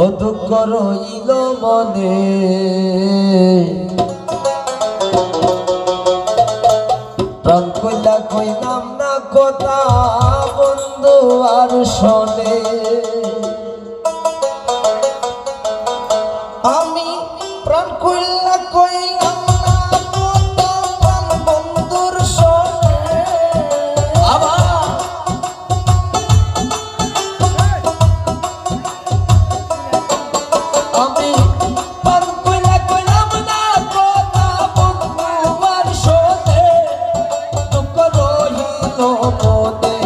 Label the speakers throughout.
Speaker 1: ও দুঃখ রইল মনে। প্রাণ কইলা কইলাম না কথা, বন্ধু আর শোনে। আমি প্রাণ কইলা কইলাম মনে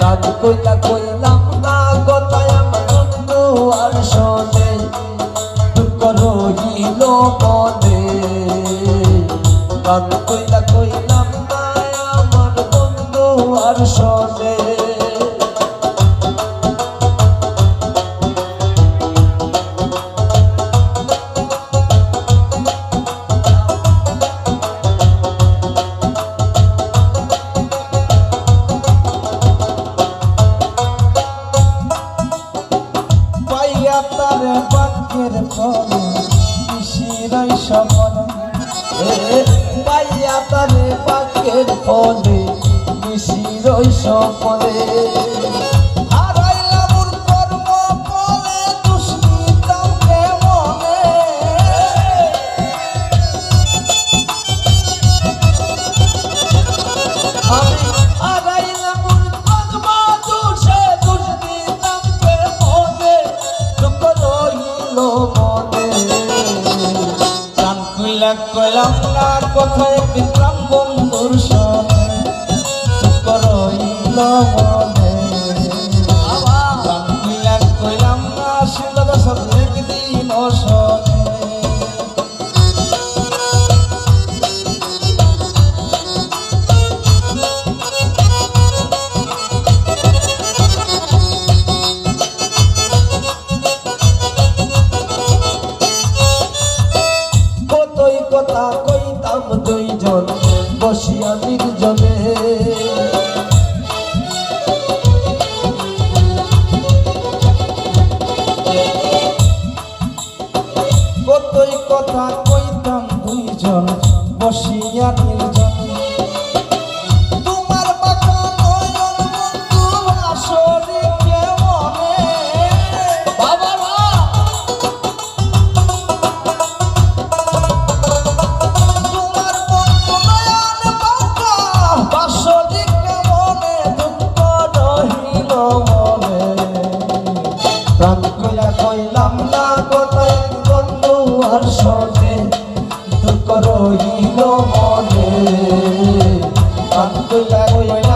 Speaker 1: কাজ কইলা কইলাম না কথা আমার আর শোনে দুঃখ রহিল মনে কাজ কইলা কইলাম না আমার বন্ধু আর শোনে তার বাক্যের ফলে শিরাই সফল। পাইয়া তার বাক্যের ফলে শিরই সফলে।
Speaker 2: কইলাম না কথা একদিন বন্ধুর সনে করইল মনে। কইলাম না শিলদ সব একদিন সনে
Speaker 1: কথা কইতাম দুইজন বসিয়া নির্জনে
Speaker 2: কতই কথা কইতাম দুইজন বসিয়া নির্জন
Speaker 1: দুঃখ রহিল মনে। প্রাণ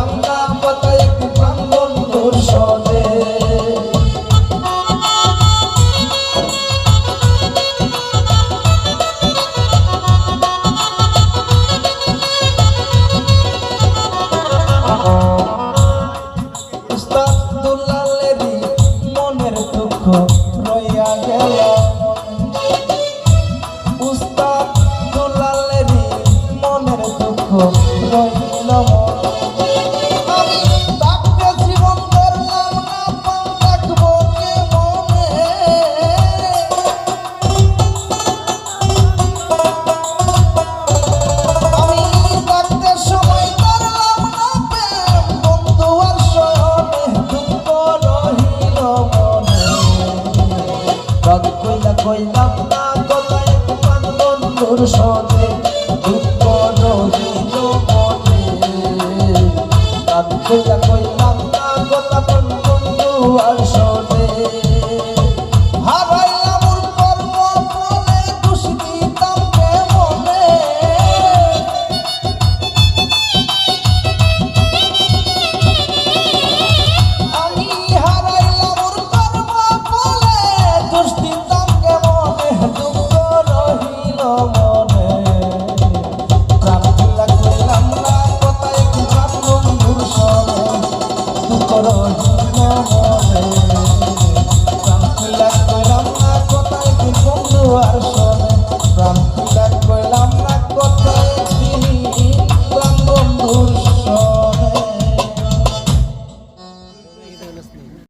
Speaker 1: কইলাম না কথায় পান বন্ধুর শোনে কই করো